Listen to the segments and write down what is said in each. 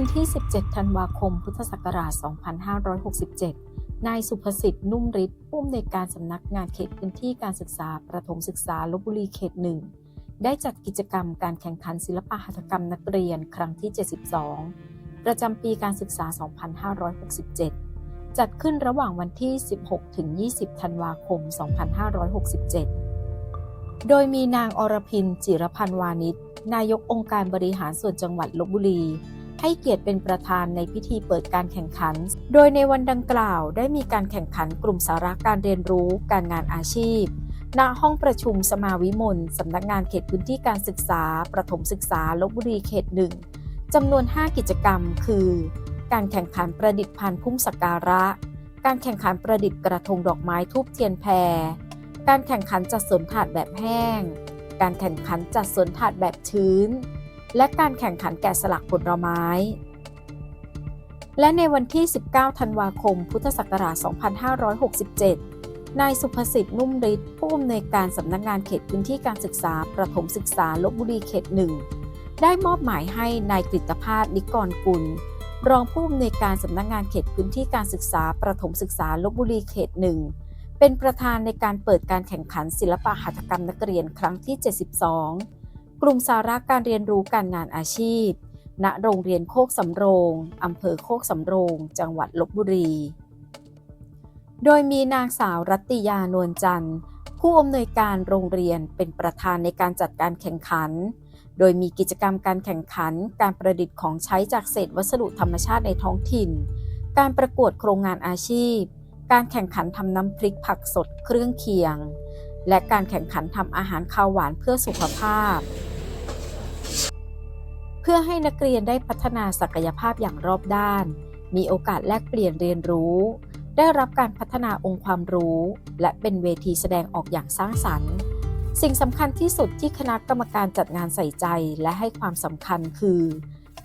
วันที่ 17 ธันวาคม พุทธศักราช 2567 นายสุภสิทธิ์นุ่มฤทธิ์ผู้อำนวยการสำนักงานเขตพื้นที่การศึกษาประถมศึกษาลบบุรีเขตหนึ่งได้จัดกิจกรรมการแข่งขันศิลปหัตถกรรมนักเรียนครั้งที่ 72 ประจำปีการศึกษา 2567 จัดขึ้นระหว่างวันที่ 16 ถึง 20 ธันวาคม 2567 โดยมีนางอรพินจิรพันวานิชนายกองค์การบริหารส่วนจังหวัดลบบุรี ให้เกียรติเป็นประธานในพิธีเปิดการแข่งขัน โดยในวันดังกล่าวได้มีการแข่งขันกลุ่มสาระการเรียนรู้การงานอาชีพ ณ ห้องประชุมสมาวิมลสำนักงานเขตพื้นที่การศึกษา ประถมศึกษาลบบุรีเขตหนึ่งจำนวน 5 กิจกรรม คือ การแข่งขันประดิษฐ์พันธุ์พุ่มสักการะ การแข่งขันประดิษฐ์กระทงดอกไม้ทูบเทียนแพร การแข่งขันจัดสวนถาดแบบแห้ง การแข่งขันจัดสวนถาดแบบชื้น และการแข่งขันแกะสลักผลไม้ และในวันที่ 19 ธันวาคม พุทธศักราช 2567 นายสุภสิทธิ์นุ่มฤทธิ์ผู้อำนวยการสำนักงานเขตพื้นที่การศึกษา ประถมศึกษาลบบุรีเขตหนึ่งได้มอบหมายให้นายกฤตภาสนิกรกุล รองผู้อำนวยการสำนักงานเขตพื้นที่การศึกษา ประถมศึกษาลบบุรีเขตหนึ่งเป็นประธานในการเปิดการแข่งขันศิลปะหัตถกรรมนักเรียนครั้งที่ 72 กลุ่มสาระการเรียนรู้การงานอาชีพ ณ โรงเรียนโคกสำโรง อำเภอโคกสำโรง จังหวัดลบบุรี โดยมีนางสาวรัตติยานวลจันทร์ ผู้อำนวยการโรงเรียนเป็นประธานในการจัดการแข่งขัน โดยมีกิจกรรมการแข่งขัน การประดิษฐ์ของใช้จากเศษวัสดุธรรมชาติในท้องถิ่น การประกวดโครงงานอาชีพ การแข่งขันทำน้ำพริกผักสดเครื่องเคียง และการแข่งขันทำอาหารข้าวหวานเพื่อสุขภาพ พื่อให้นักเรียนได้พัฒนาศักยภาพอย่างรอบด้าน มีโอกาสแลกเปลี่ยนเรียนรู้ ได้รับการพัฒนาองค์ความรู้ และเป็นเวทีแสดงออกอย่างสร้างสรรค์ สิ่งสำคัญที่สุดที่คณะกรรมการจัดงานใส่ใจและให้ความสำคัญคือ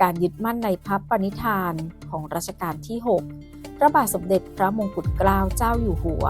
การยึดมั่นในพระปณิธานของรัชกาลที่ 6 พระบาทสมเด็จพระมงกุฎเกล้าเจ้าอยู่หัว